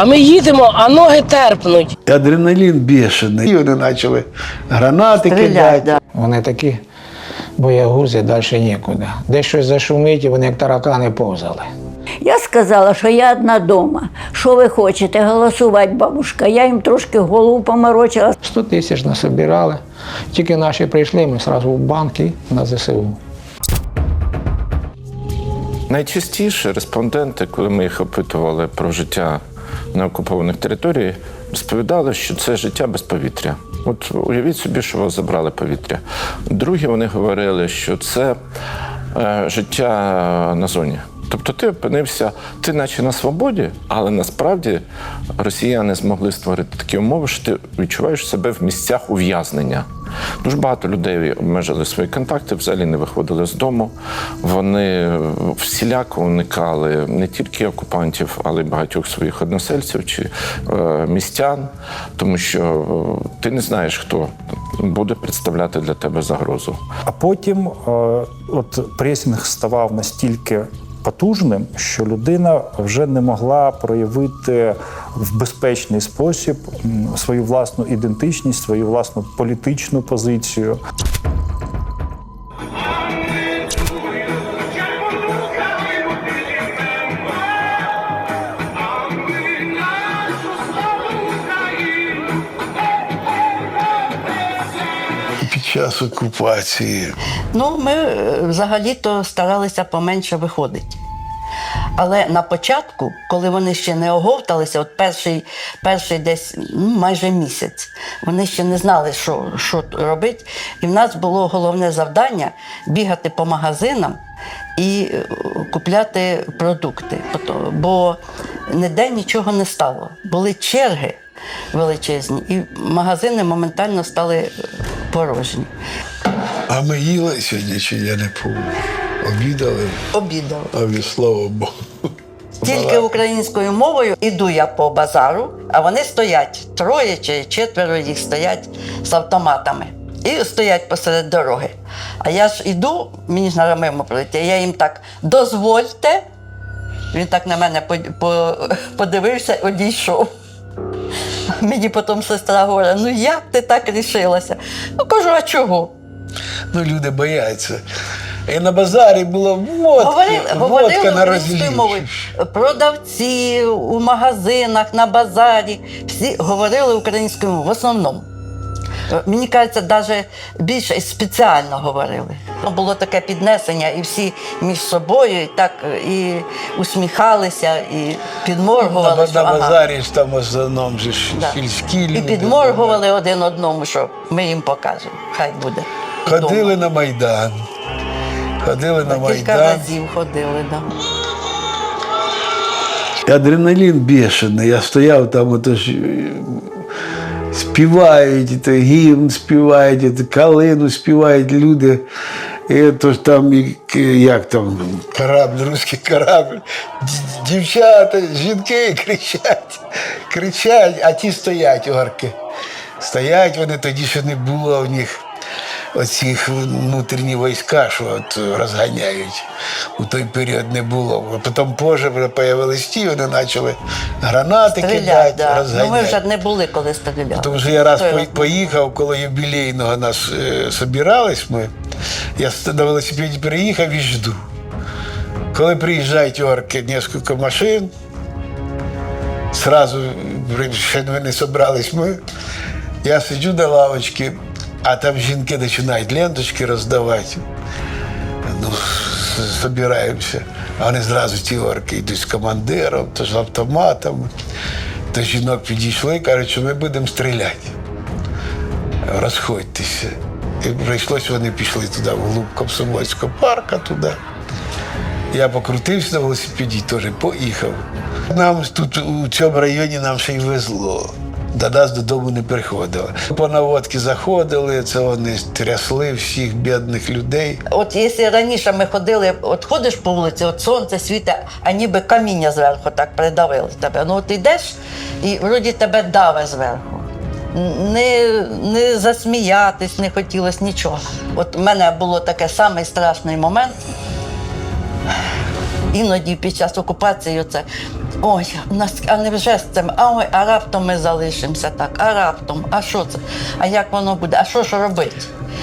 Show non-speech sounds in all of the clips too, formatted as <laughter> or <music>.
А ми їдемо, а ноги терпнуть. Адреналін бешений. І вони почали гранати кидати. да. Вони такі боягузи, далі нікуди. Десь щось зашумить, і вони як таракани повзали. Я сказала, що я одна дома. Що ви хочете? Голосувати, бабушка. Я їм трошки голову поморочила. 100 тисяч насобирали. Тільки наші прийшли, ми одразу в банк і на ЗСУ. Найчастіше респонденти, коли ми їх опитували про життя на окупованих територіях, розповідали, що це життя без повітря. От уявіть собі, що вас забрали повітря. Другі вони говорили, що це е, життя на зоні. Тобто ти опинився, ти наче на свободі, але насправді росіяни змогли створити такі умови, що ти відчуваєш себе в місцях ув'язнення. Дуже багато людей обмежили свої контакти, взагалі не виходили з дому. Вони всіляко уникали не тільки окупантів, але й багатьох своїх односельців чи е, містян, тому що е, ти не знаєш, хто буде представляти для тебе загрозу. А потім е, от пресінг ставав настільки потужним, що людина вже не могла проявити в безпечний спосіб свою власну ідентичність, свою власну політичну позицію. Час окупації. Ну, ми е, взагалі-то старалися поменше виходити. Але на початку, коли вони ще не оговталися, от перший, перший десь ну, майже місяць, вони ще не знали, що, що робити. І в нас було головне завдання бігати по магазинам і е, купляти продукти. Бо ніде нічого не стало. Були черги величезні, і магазини моментально стали порожні. А ми їли сьогодні, чи я не помню. Обідали, Обідали. а слава Богу. Тільки українською мовою іду я по базару, а вони стоять троє чи четверо їх стоять з автоматами. І стоять посеред дороги. А я ж іду, мені ж на мимо пройти, я їм так дозвольте. Він так на мене по- по- подивився, одійшов. <laughs> Мені потім сестра говорить, ну як ти так рішилася? Ну кажу, а чого? Ну, люди бояться. І на базарі було водки, Говорили, водка говорили на українською Продавці у магазинах, на базарі. Всі говорили українською мовою в основному. Е, Мені кажеться, навіть більше спеціально говорили. Було таке піднесення, і всі між собою і так е, і усміхалися, і підморгували. На, на ага. базарі ж там в основному же ж Да. сільські І люди. підморгували один одному, що ми їм покажемо. Хай буде. Ходили Вдома. на Майдан. Ходили на Кілька Майдан. разів ходили, так. Да. Адреналін бешений. Я стояв там, ото ж е, співають, то гімн співають, то калину співають люди. І то ж там, як там, корабль, русський корабль. Дівчата, жінки кричать, кричать, а ті стоять орки. Стоять вони тоді, що не було в них оцих внутрішні війська, що от розганяють. У той період не було. Потім позже вже появились ті, вони почали гранати Стріляти, кидати, да. Ну, розганяти. ми вже не були, коли стріляли. Тому що я раз Той по- поїхав, коли юбілейного нас е, собирались ми, я на велосипеді переїхав і жду. Коли приїжджають орки, кілька машин, сразу ще не собрались ми. Я сиджу на лавочці, а там жінки починають ленточки роздавати. Ну, собираємося. А вони зразу ті орки йдуть з командиром, то з автоматом. То жінок підійшли, і кажуть, що ми будемо стріляти. Розходьтеся. І прийшлось, вони пішли туди, в глуб Комсомольського парка туди. Я покрутився на велосипеді, теж поїхав. Нам тут у цьому районі нам ще й везло. До нас додому не приходили. По наводки заходили, це вони трясли всіх бідних людей. От якщо раніше ми ходили, от ходиш по вулиці, от сонце світить, а ніби каміння зверху так придавили тебе. Ну от йдеш і вроді тебе даве зверху. Не, не засміятись не хотілося нічого. От в мене було таке самий страшний момент. Іноді під час окупації оце Ой, у нас, а не вже з цим, а ой, а раптом ми залишимося так, а раптом, а що це? А як воно буде? А що ж робити?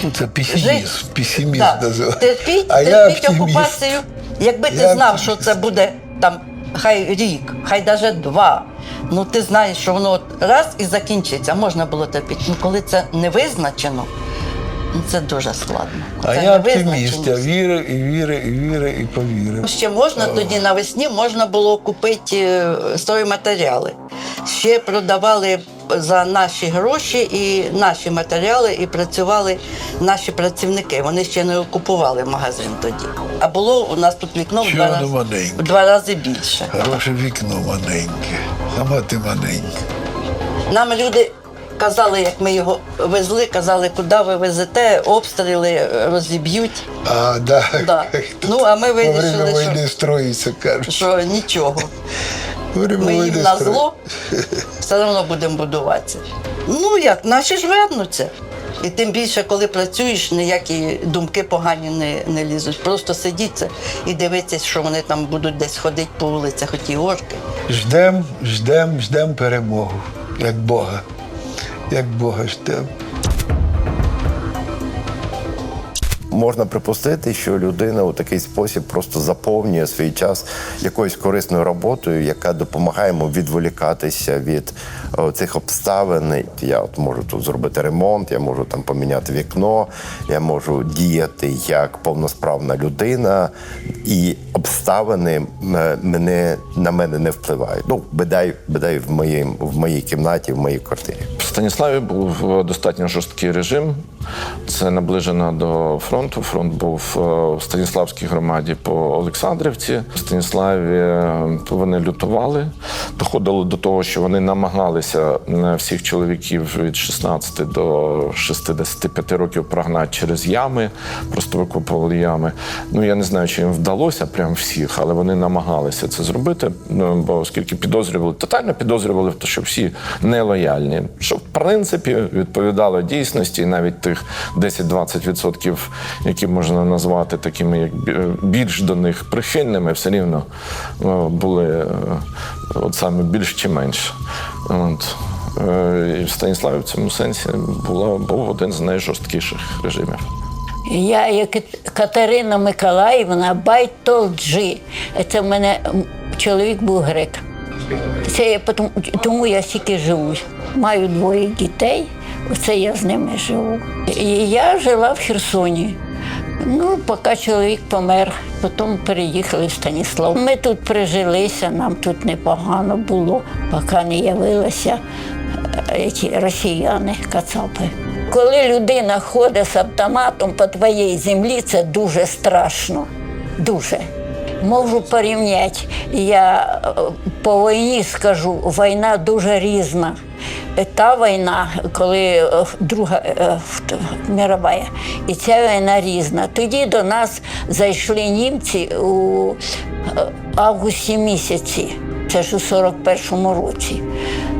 Ну, це песимізм. Песимізм Да. називається. Терпіть, А терпіть оптиміст. окупацію. Якби ти Я знав, що це буде там хай рік, хай навіть два. Ну ти знаєш, що воно от раз і закінчиться. Можна було терпіти. Ну коли це не визначено, це дуже складно. А Це я оптиміст, я вірив і вірив, і вірив, і повірив. Ще можна тоді навесні можна було купити е, стройматеріали. Ще продавали за наші гроші і наші матеріали, і працювали наші працівники. Вони ще не окупували магазин тоді. А було у нас тут вікно в два, рази, в два рази більше. Хороше вікно маленьке, сама ти маленька. Нам люди казали, як ми його везли, казали, куди ви везете, обстріли розіб'ють. А, да. Да. Ну, а ми вирішили, що- війни строїться, кажуть. Що нічого. Ми їм на зло все одно будемо будуватися. Ну як, наші ж вернуться. І тим більше, коли працюєш, ніякі думки погані не, не лізуть. Просто сидіться і дивитися, що вони там будуть десь ходити по вулицях, оті орки. Ждем, ждем, ждем перемогу, як Бога. Як Бога ждем. Можна припустити, що людина у такий спосіб просто заповнює свій час якоюсь корисною роботою, яка допомагає йому відволікатися від о, цих обставин. Я от можу тут зробити ремонт, я можу там поміняти вікно, я можу діяти як повносправна людина, і обставини мене на мене не впливають. Ну, бодай, бодай в моїй, в моїй кімнаті, в моїй квартирі. В Станіславі був достатньо жорсткий режим. Це наближено до фронту. Фронт був е, в Станіславській громаді по Олександрівці. В Станіславі е, вони лютували. Доходило до того, що вони намагалися е, всіх чоловіків від 16 до 65 років прогнати через ями, просто викопували ями. Ну я не знаю, чи їм вдалося прям всіх, але вони намагалися це зробити. Ну, бо оскільки підозрювали, тотально підозрювали, що всі нелояльні, що в принципі відповідало дійсності, і навіть тих 10-20%, які можна назвати такими, як більш до них прихильними, все рівно ну, були е, от саме більш чи менше. От. Е, І в Станіславі в цьому сенсі була, був один з найжорсткіших режимів. Я, як Катерина Миколаївна Байтолджі. Це в мене чоловік був грек. Це я потом- тому я стільки живу. Маю двоє дітей, оце я з ними живу. Я жила в Херсоні. Ну, поки чоловік помер, потім переїхали в Станіслав. Ми тут прижилися, нам тут непогано було, поки не явилися е, ті росіяни, кацапи. Коли людина ходить з автоматом по твоїй землі, це дуже страшно. Дуже. Можу порівняти. Я е, по війні скажу, війна дуже різна. Та війна, коли е, Друга е, мірова, і ця війна різна. Тоді до нас зайшли німці у августі місяці, це ж у 41-му році.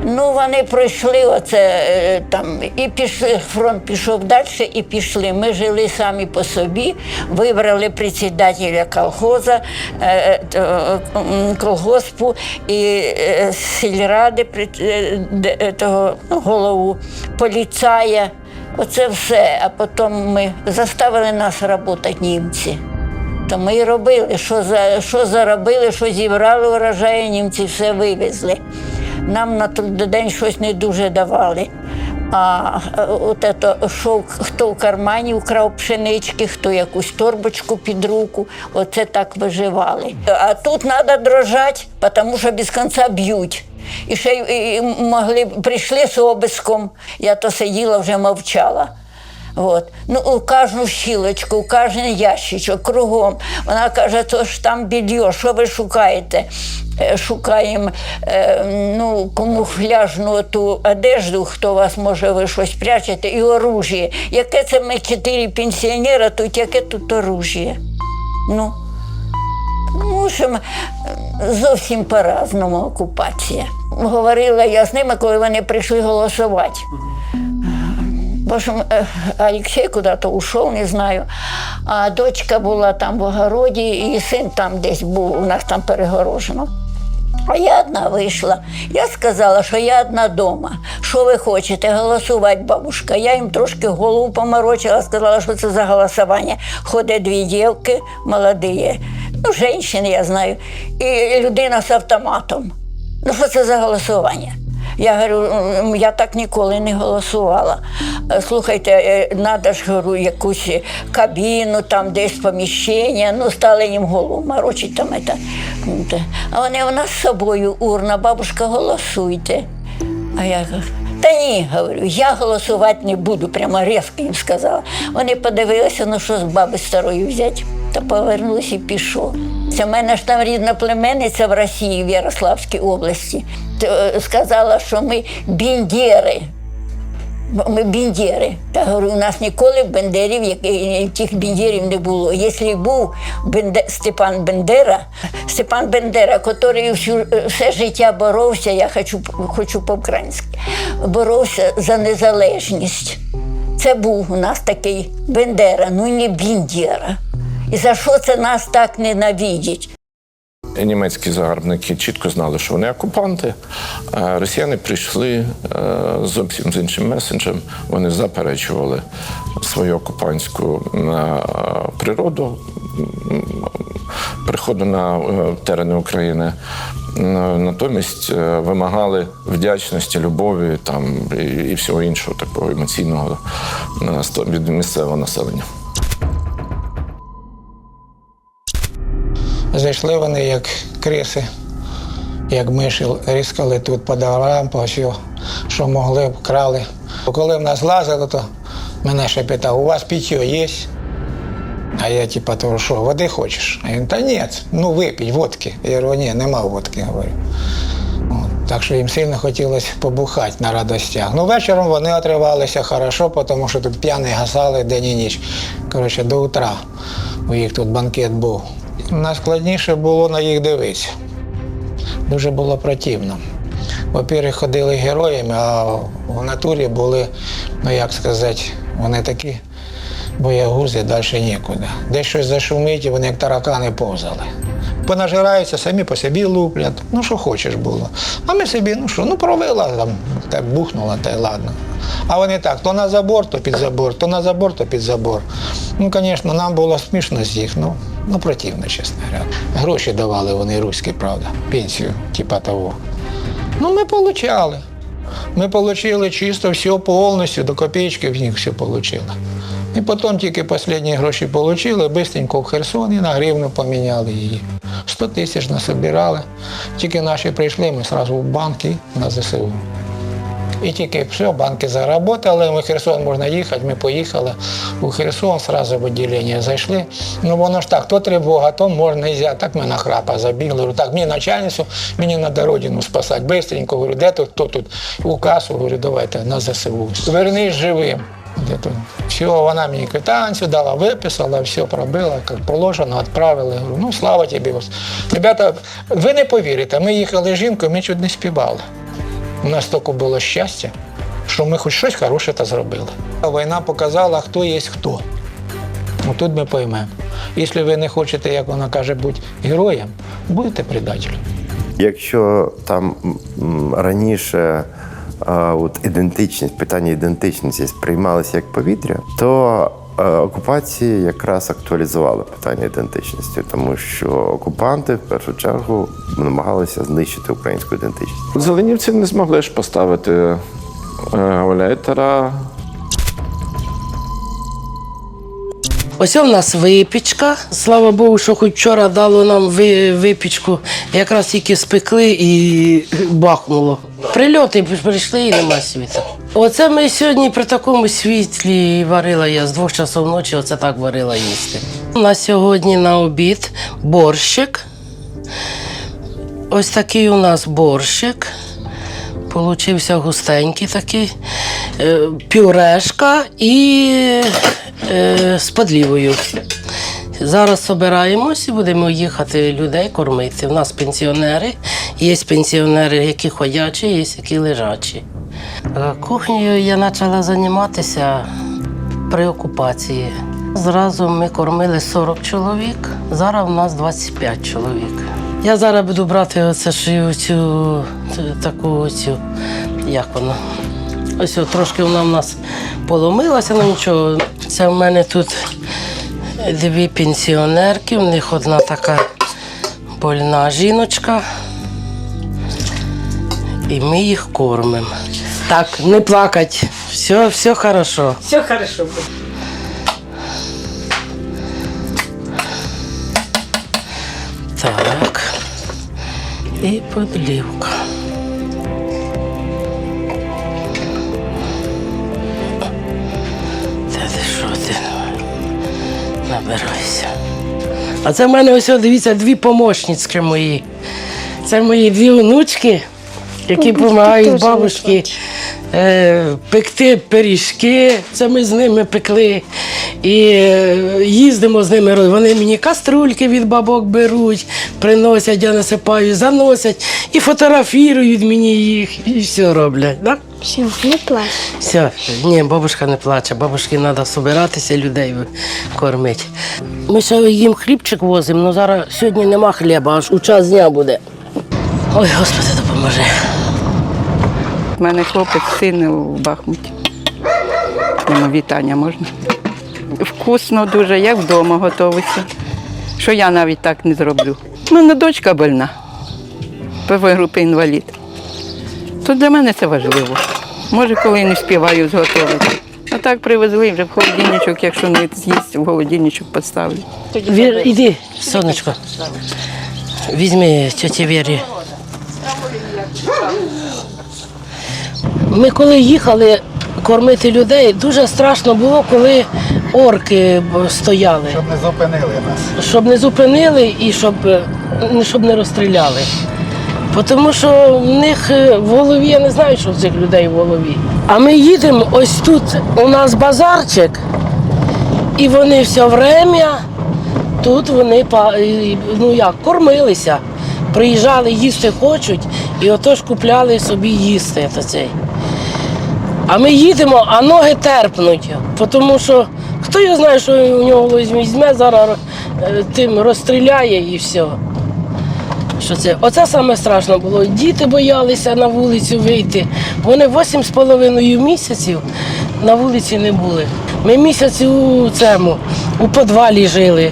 Ну, вони пройшли оце е, там і пішли. Фронт пішов далі і пішли. Ми жили самі по собі, вибрали председателя колхоза, е, е, колгоспу і сільради того ну, голову поліцая. Оце все. А потім ми заставили нас працювати німці. То ми і робили, що, за, що заробили, що зібрали урожай, німці все вивезли. Нам на той день щось не дуже давали. А е, от ето, що хто в кармані вкрав пшенички, хто якусь торбочку під руку, оце так виживали. А тут треба дрожати, тому що без кінця б'ють. І ще й могли прийшли з обиском. Я то сиділа, вже мовчала. От. Ну, у кожну щілочку, у кожен ящичок, кругом. Вона каже, то ж там більйо, що ви шукаєте? Е, Шукаємо е, ну, камуфляжну ту одежду, хто вас може ви щось прячете, і оружие. Яке це ми чотири пенсіонера, тут яке тут оружие? Ну, в общем, зовсім по-разному окупація. Говорила я з ними, коли вони прийшли голосувати. В общем, е, Алексей куда-то ушел, не знаю. А дочка була там в огороді, і син там десь був, у нас там перегорожено. А я одна вийшла. Я сказала, що я одна вдома. Що ви хочете голосувати, бабушка? Я їм трошки голову поморочила, сказала, що це за голосування. Ходять дві дівки молоді, ну, жінки, я знаю, і людина з автоматом. Ну, що це за голосування? Я говорю, я так ніколи не голосувала. Е, Слухайте, треба ж говорю, якусь кабіну, там десь поміщення. Ну, стали їм голову морочить там. Ну. А вони у нас з собою урна, бабушка, голосуйте. А я кажу, та ні, говорю, я голосувати не буду, прямо різко їм сказала. Вони подивилися, ну що з баби старої взяти, та повернулися і пішов. Це в мене ж там рідна племенниця в Росії, в Ярославській області. Е, сказала, що ми біндєри. Ми біндєри. Та говорю, у нас ніколи бендерів, тих біндєрів не було. Якщо був Бенде, Степан Бендера, Степан Бендера, який всю, все життя боровся, я хочу, хочу по-українськи, боровся за незалежність. Це був у нас такий Бендера, ну не Біндєра. І за що це нас так ненавидять? Німецькі загарбники чітко знали, що вони окупанти. А росіяни прийшли е, зовсім з іншим месенджем. Вони заперечували свою окупантську е, природу приходу на е, терени України. Натомість вимагали вдячності, любові там і, всього іншого такого емоційного від місцевого населення. Зайшли вони як криси, як миші, різкали тут по дворам, по все, що могли, крали. Коли в нас лазили, то мене ще питав, у вас питьо є? А я типа, то що, води хочеш? А він, та ні, ну випій водки. Я говорю, ні, нема водки, говорю. Так що їм сильно хотілося побухати на радостях. Ну, вечором вони отривалися хорошо, тому що тут п'яні гасали день і ніч. Коротше, до утра. У їх тут банкет був. Найскладніше було на їх дивитися. Дуже було противно. Во-первых, ходили героями, а в натурі були, ну як сказати, вони такі боягузи, далі нікуди. Десь щось зашумить, і вони як таракани повзали. Понажираються, самі по собі луплять. Ну, що хочеш було. А ми собі, ну що, ну провела там, так бухнула, та й ладно. А вони так, то на забор, то під забор, то на забор, то під забор. Ну, звісно, нам було смішно з їх, ну, ну противно, чесно говоря. Гроші давали вони руські, правда, пенсію, типа того. Ну, ми получали. Ми отримали чисто все повністю, до копійки в них все отримали. І потім тільки останні гроші отримали, швидко в Херсон і на гривну поміняли її. 100 тисяч насобирали. Тільки наші прийшли, ми одразу в банк і на ЗСУ. І тільки все, банки заработали, ми в Херсон можна їхати, ми поїхали у Херсон, одразу в відділення зайшли. Ну воно ж так, то тривога, то можна і Так ми на храпа забігли. Говорю, так, мені начальницю, мені треба родину спасати. Бистренько, говорю, де тут, хто тут? У касу, говорю, давайте на ЗСУ. Вернись живим. Де тут? Все, вона мені квитанцію дала, виписала, все пробила, як положено, відправили. Говорю, ну слава тобі. Ребята, ви не повірите, ми їхали з жінкою, ми чуть не співали. У нас тільки було щастя, що ми хоч щось хороше та зробили. Війна показала, хто є хто. Тут ми поймемо. Якщо ви не хочете, як вона каже, бути героєм, будете предателем. Якщо там раніше а, от ідентичність, питання ідентичності сприймалися як повітря, то е, окупації якраз актуалізували питання ідентичності, тому що окупанти в першу чергу намагалися знищити українську ідентичність. Зеленівці не змогли ж поставити е, Ось у нас випічка. Слава Богу, що хоч вчора дало нам випічку. Якраз тільки спекли і бахнуло. Прильоти прийшли і нема світу. Оце ми сьогодні при такому світлі варила я з двох часов ночі, оце так варила їсти. У нас сьогодні на обід борщик. Ось такий у нас борщик. Получився густенький такий, е, пюрешка і е, з подлівою. Зараз збираємось і будемо їхати людей кормити. У нас пенсіонери. Є пенсіонери, які ходячі, є які лежачі. Е, Кухнею я почала займатися при окупації. Зразу ми кормили 40 чоловік, зараз у нас 25 чоловік. Я зараз буду брати оце ж цю таку цю, як вона. Ось от, трошки вона в нас поломилася, ну нічого. Це в мене тут дві пенсіонерки, в них одна така больна жіночка. І ми їх кормимо. Так, не плакать. Все, все хорошо. Все хорошо. Так. І подлівка. А це в мене ось, дивіться, дві помощниці мої. Це мої дві онучки, які допомагають бабушці е, пекти пиріжки. Це ми з ними пекли. І е, їздимо з ними. Вони мені каструльки від бабок беруть, приносять, я насипаю, заносять і фотографірують мені їх, і все роблять. Да? Все, не плач. Все, ні, бабушка не плаче, бабушки треба збиратися, людей кормити. Ми ще їм хлібчик возимо, але зараз сьогодні нема хліба, аж у час дня буде. Ой, Господи, допоможи. У мене хлопець син у Бахмуті. Йому вітання можна. Вкусно дуже, як вдома готується. Що я навіть так не зроблю. У мене дочка больна, первої групи інвалід. То для мене це важливо. Може, коли не співаю зготовити. А так привезли вже в холодильничок, якщо не з'їсть, в холодильничок поставлю. Вір, іди, сонечко. Візьми тьоті Вірі. Ми коли їхали кормити людей, дуже страшно було, коли орки стояли. Щоб не зупинили нас. Щоб не зупинили і щоб, е, щоб не розстріляли. Тому що в них е, в голові, я не знаю, що в цих людей в голові. А ми їдемо, ось тут у нас базарчик, і вони все время тут вони ну як, кормилися. Приїжджали, їсти хочуть, і отож купляли собі їсти. цей. А ми їдемо, а ноги терпнуть. Тому що хто його знає, що у нього візьме, зараз е, тим розстріляє і все. Що це? Оце саме страшно було. Діти боялися на вулицю вийти. Вони 8,5 місяців на вулиці не були. Ми місяць у цьому, у підвалі жили,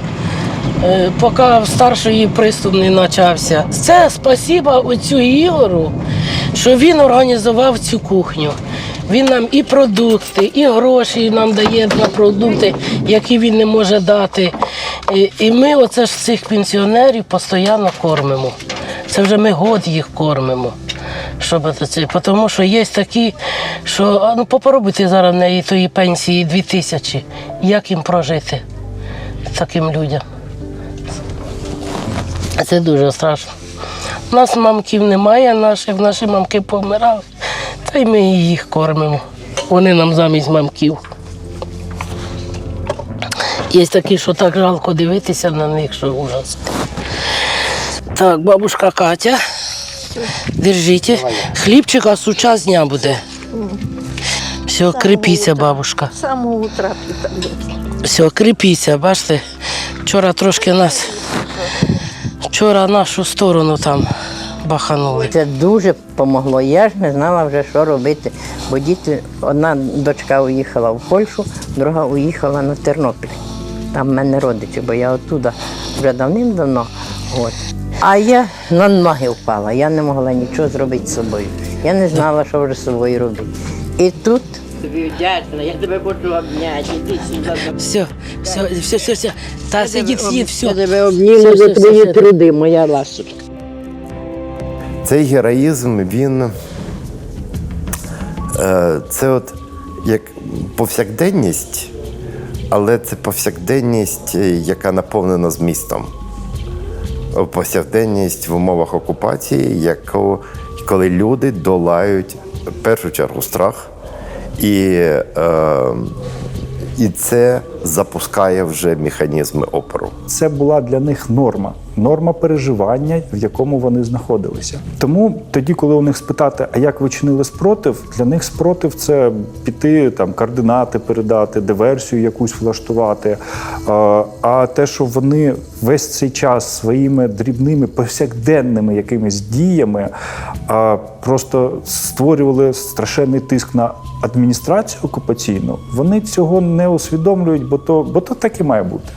е, поки в старшої приступ не почався. Це спасіба оцю Ігору, що він організував цю кухню. Він нам і продукти, і гроші нам дає на продукти, які він не може дати. І, і ми оце ж цих пенсіонерів постійно кормимо. Це вже ми год їх кормимо. Щоб це, тому що є такі, що ну попробуйте зараз в неї тої пенсії 2 тисячі. Як їм прожити таким людям? Це дуже страшно. У нас мамків немає, наших, наші мамки помирали, та й ми їх кормимо. Вони нам замість мамків. Є такі, що так жалко дивитися на них, що ужас. Так, бабушка Катя. Держите. Хлібчика з час дня буде. Все, крепіться, бабушка. З самого утра. Все, крепіться, бачите. Вчора трошки нас. Вчора нашу сторону там баханули. Це дуже допомогло. Я ж не знала вже, що робити. Бо діти, одна дочка уїхала в Польщу, друга уїхала на Тернопіль. Там в мене родичі, бо я оттуда вже давним-давно. От. А я на ноги впала, я не могла нічого зробити з собою. Я не знала, що вже з собою робити. І тут Тобі вдячна, я тебе хочу обняти. Іди сюди. Все, все, все, все, все. Та сидіть, сидіть, все. Я тебе обніму за твої труди, моя ласочка. Цей героїзм, він е, це от як повсякденність, але це повсякденність, е, яка наповнена змістом. Повсякденність в умовах окупації, яку, коли люди долають в першу чергу страх. І, е, і це запускає вже механізми опору. Це була для них норма, норма переживання, в якому вони знаходилися. Тому тоді, коли у них спитати, а як ви чинили спротив, для них спротив це піти там координати передати, диверсію якусь влаштувати. А, те, що вони весь цей час своїми дрібними повсякденними якимись діями а, просто створювали страшенний тиск на адміністрацію окупаційну, вони цього не усвідомлюють, бо то, бо то так і має бути.